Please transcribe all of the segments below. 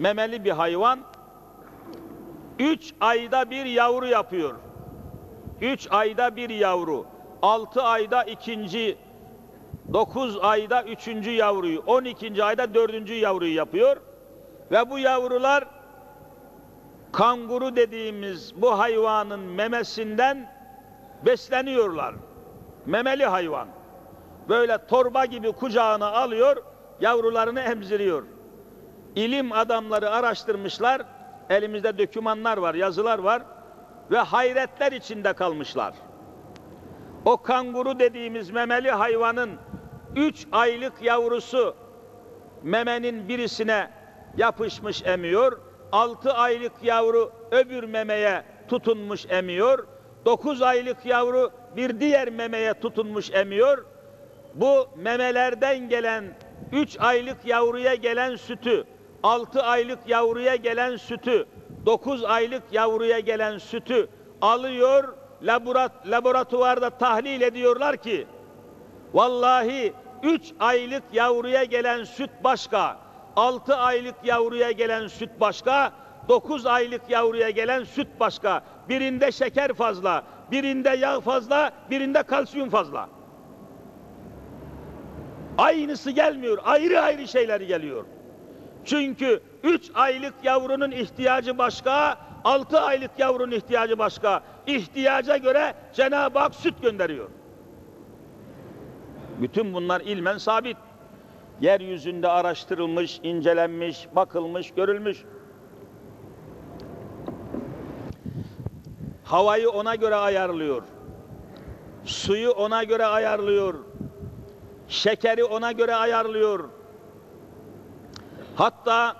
memeli bir hayvan. Üç ayda bir yavru yapıyor. Üç ayda bir yavru. Altı ayda ikinci, dokuz ayda üçüncü yavruyu, on ikinci ayda dördüncü yavruyu yapıyor. Ve bu yavrular kanguru dediğimiz bu hayvanın memesinden besleniyorlar. Memeli hayvan. Böyle torba gibi kucağına alıyor, yavrularını emziriyor. İlim adamları araştırmışlar, elimizde dokümanlar var, yazılar var ve hayretler içinde kalmışlar. O kanguru dediğimiz memeli hayvanın üç aylık yavrusu memenin birisine yapışmış emiyor, altı aylık yavru öbür memeye tutunmuş emiyor, dokuz aylık yavru bir diğer memeye tutunmuş emiyor. Bu memelerden gelen üç aylık yavruya gelen sütü, altı aylık yavruya gelen sütü, dokuz aylık yavruya gelen sütü alıyor, laborat, laboratuvarda tahlil ediyorlar ki, vallahi üç aylık yavruya gelen süt başka, altı aylık yavruya gelen süt başka, dokuz aylık yavruya gelen süt başka. Birinde şeker fazla, birinde yağ fazla, birinde kalsiyum fazla. Aynısı gelmiyor, ayrı ayrı şeyler geliyor. Çünkü üç aylık yavrunun ihtiyacı başka, altı aylık yavrunun ihtiyacı başka. İhtiyaca göre Cenab-ı Hak süt gönderiyor. Bütün bunlar ilmen sabit. Yeryüzünde araştırılmış, incelenmiş, bakılmış, görülmüş. Havayı ona göre ayarlıyor. Suyu ona göre ayarlıyor. Şekeri ona göre ayarlıyor. Hatta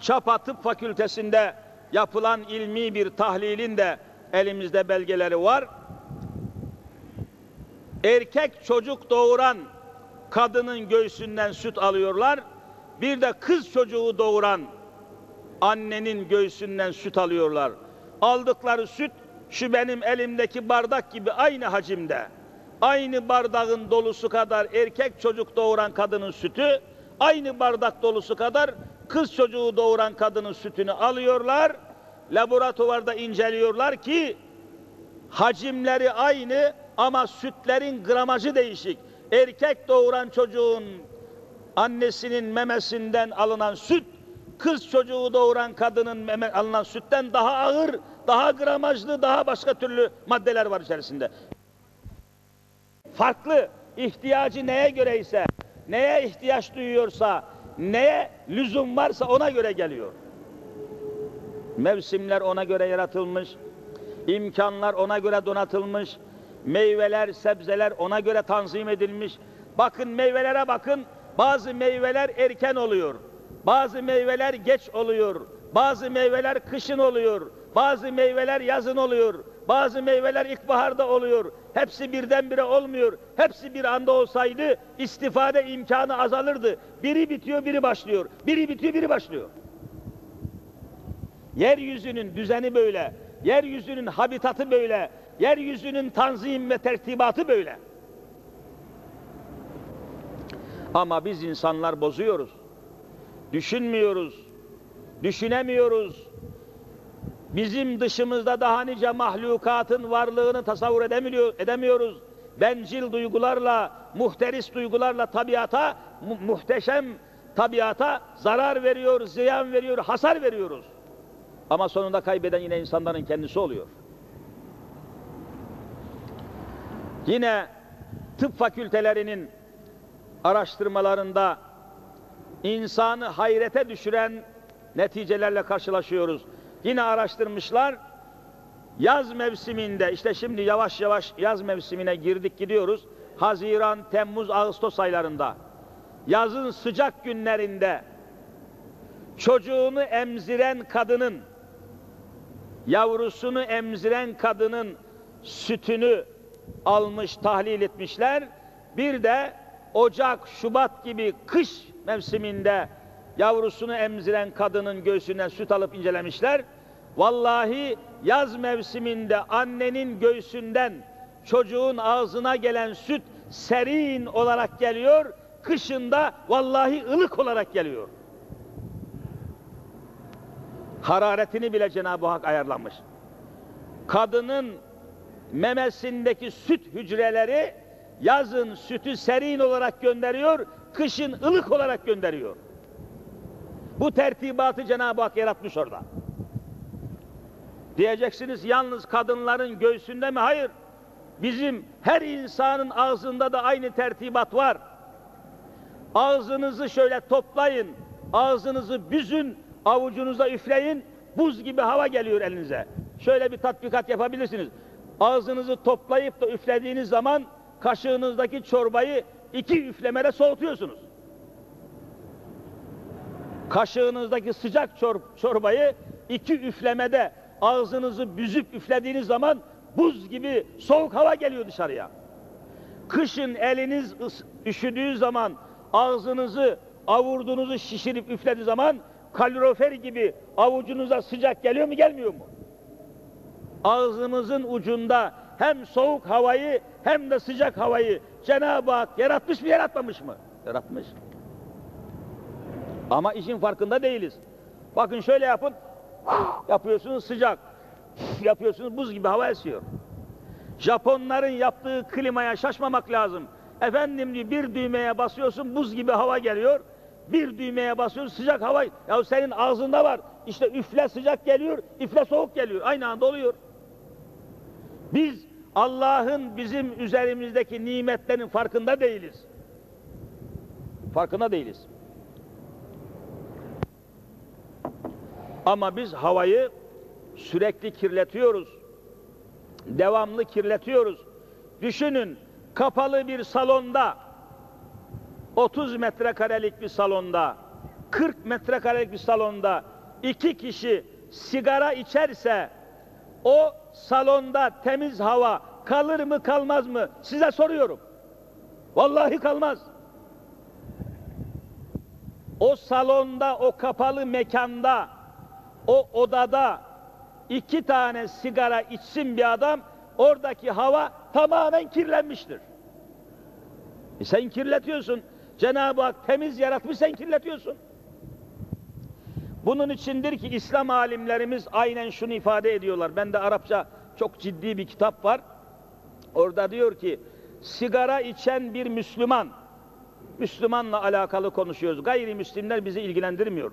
Çapa Tıp Fakültesinde yapılan ilmi bir tahlilin de elimizde belgeleri var. Erkek çocuk doğuran kadının göğsünden süt alıyorlar. Bir de kız çocuğu doğuran annenin göğsünden süt alıyorlar. Aldıkları süt şu benim elimdeki bardak gibi aynı hacimde. Aynı bardağın dolusu kadar erkek çocuk doğuran kadının sütü, aynı bardak dolusu kadar kız çocuğu doğuran kadının sütünü alıyorlar. Laboratuvarda inceliyorlar ki hacimleri aynı ama sütlerin gramajı değişik. Erkek doğuran çocuğun annesinin memesinden alınan süt, kız çocuğu doğuran kadının meme, alınan sütten daha ağır, daha gramajlı, daha başka türlü maddeler var içerisinde. Farklı ihtiyacı neye göre ise, neye ihtiyaç duyuyorsa, neye lüzum varsa ona göre geliyor. Mevsimler ona göre yaratılmış, imkanlar ona göre donatılmış, meyveler, sebzeler ona göre tanzim edilmiş. Bakın meyvelere bakın, bazı meyveler erken oluyor, bazı meyveler geç oluyor, bazı meyveler kışın oluyor, bazı meyveler yazın oluyor, bazı meyveler ilkbaharda oluyor. Hepsi birdenbire olmuyor. Hepsi bir anda olsaydı istifade imkanı azalırdı. Biri bitiyor, biri başlıyor. Biri bitiyor, biri başlıyor. Yeryüzünün düzeni böyle. Yeryüzünün habitatı böyle. Yeryüzünün tanzim ve tertibatı böyle. Ama biz insanlar bozuyoruz. Düşünmüyoruz. Düşünemiyoruz. Bizim dışımızda daha nice mahlukatın varlığını tasavvur edemiyor, edemiyoruz. Bencil duygularla, muhteris duygularla tabiata, mu muhteşem tabiata zarar veriyor, ziyan veriyor, hasar veriyoruz. Ama sonunda kaybeden yine insanların kendisi oluyor. Yine tıp fakültelerinin araştırmalarında insanı hayrete düşüren neticelerle karşılaşıyoruz. Yine araştırmışlar. Yaz mevsiminde işte şimdi yavaş yavaş yaz mevsimine girdik gidiyoruz. Haziran, Temmuz, Ağustos aylarında yazın sıcak günlerinde çocuğunu emziren kadının yavrusunu emziren kadının sütünü almış, tahlil etmişler. Bir de Ocak, Şubat gibi kış mevsiminde yavrusunu emziren kadının göğsünden süt alıp incelemişler. Vallahi yaz mevsiminde annenin göğsünden çocuğun ağzına gelen süt serin olarak geliyor, kışında vallahi ılık olarak geliyor. Hararetini bile Cenab-ı Hak ayarlamış. Kadının memesindeki süt hücreleri yazın sütü serin olarak gönderiyor, kışın ılık olarak gönderiyor. Bu tertibatı Cenab-ı Hak yaratmış orada. Diyeceksiniz yalnız kadınların göğsünde mi? Hayır. Bizim her insanın ağzında da aynı tertibat var. Ağzınızı şöyle toplayın, ağzınızı büzün, avucunuza üfleyin, buz gibi hava geliyor elinize. Şöyle bir tatbikat yapabilirsiniz. Ağzınızı toplayıp da üflediğiniz zaman kaşığınızdaki çorbayı iki üflemede soğutuyorsunuz. Kaşığınızdaki sıcak çor çorbayı iki üflemede ağzınızı büzüp üflediğiniz zaman buz gibi soğuk hava geliyor dışarıya. Kışın eliniz üşüdüğü zaman ağzınızı avurdunuzu şişirip üflediği zaman kalorifer gibi avucunuza sıcak geliyor mu gelmiyor mu? Ağzımızın ucunda hem soğuk havayı hem de sıcak havayı Cenab-ı Hak yaratmış mı yaratmamış mı? Yaratmış. Ama işin farkında değiliz. Bakın şöyle yapın. Yapıyorsunuz sıcak. Yapıyorsunuz buz gibi hava esiyor. Japonların yaptığı klimaya şaşmamak lazım. Efendim diyor bir düğmeye basıyorsun buz gibi hava geliyor. Bir düğmeye basıyorsun sıcak hava. Ya senin ağzında var. İşte üfle sıcak geliyor, üfle soğuk geliyor. Aynı anda oluyor. Biz Allah'ın bizim üzerimizdeki nimetlerin farkında değiliz. Farkında değiliz. Ama biz havayı sürekli kirletiyoruz. Devamlı kirletiyoruz. Düşünün kapalı bir salonda 30 metrekarelik bir salonda 40 metrekarelik bir salonda iki kişi sigara içerse o salonda temiz hava kalır mı kalmaz mı size soruyorum. Vallahi kalmaz. O salonda, o kapalı mekanda, o odada iki tane sigara içsin bir adam, oradaki hava tamamen kirlenmiştir. E sen kirletiyorsun. Cenab-ı Hak temiz yaratmış, sen kirletiyorsun. Bunun içindir ki İslam alimlerimiz aynen şunu ifade ediyorlar. Ben de Arapça çok ciddi bir kitap var. Orada diyor ki, sigara içen bir Müslüman, Müslümanla alakalı konuşuyoruz. Gayrimüslimler bizi ilgilendirmiyor.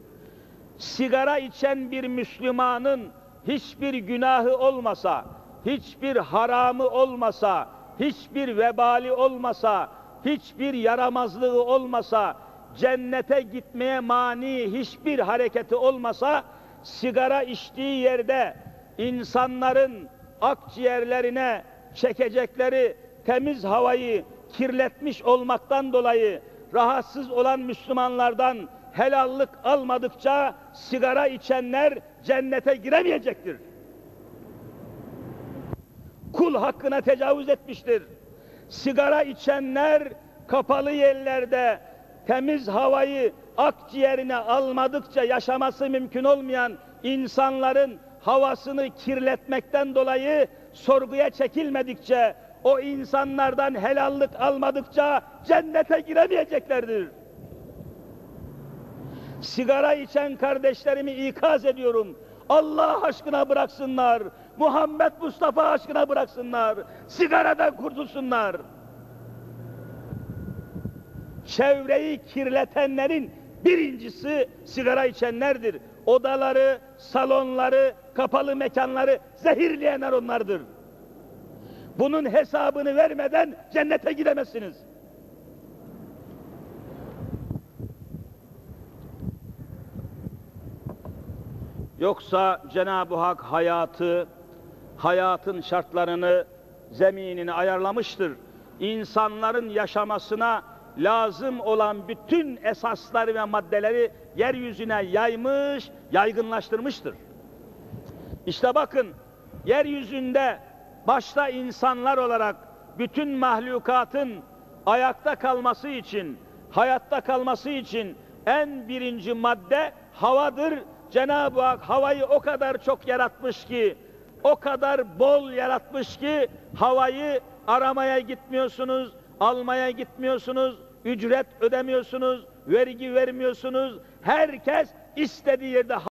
Sigara içen bir Müslümanın hiçbir günahı olmasa, hiçbir haramı olmasa, hiçbir vebali olmasa, hiçbir yaramazlığı olmasa, cennete gitmeye mani hiçbir hareketi olmasa, sigara içtiği yerde insanların akciğerlerine çekecekleri temiz havayı kirletmiş olmaktan dolayı rahatsız olan Müslümanlardan helallık almadıkça sigara içenler cennete giremeyecektir. Kul hakkına tecavüz etmiştir. Sigara içenler kapalı yerlerde temiz havayı akciğerine almadıkça yaşaması mümkün olmayan insanların havasını kirletmekten dolayı sorguya çekilmedikçe o insanlardan helallik almadıkça cennete giremeyeceklerdir. Sigara içen kardeşlerimi ikaz ediyorum. Allah aşkına bıraksınlar. Muhammed Mustafa aşkına bıraksınlar. Sigaradan kurtulsunlar. Çevreyi kirletenlerin birincisi sigara içenlerdir. Odaları, salonları, kapalı mekanları zehirleyenler onlardır. Bunun hesabını vermeden cennete gidemezsiniz. Yoksa Cenab-ı Hak hayatı, hayatın şartlarını, zeminini ayarlamıştır. İnsanların yaşamasına lazım olan bütün esasları ve maddeleri yeryüzüne yaymış, yaygınlaştırmıştır. İşte bakın, yeryüzünde başta insanlar olarak bütün mahlukatın ayakta kalması için, hayatta kalması için en birinci madde havadır. Cenab-ı Hak havayı o kadar çok yaratmış ki, o kadar bol yaratmış ki havayı aramaya gitmiyorsunuz, almaya gitmiyorsunuz, ücret ödemiyorsunuz, vergi vermiyorsunuz. Herkes istediği yerde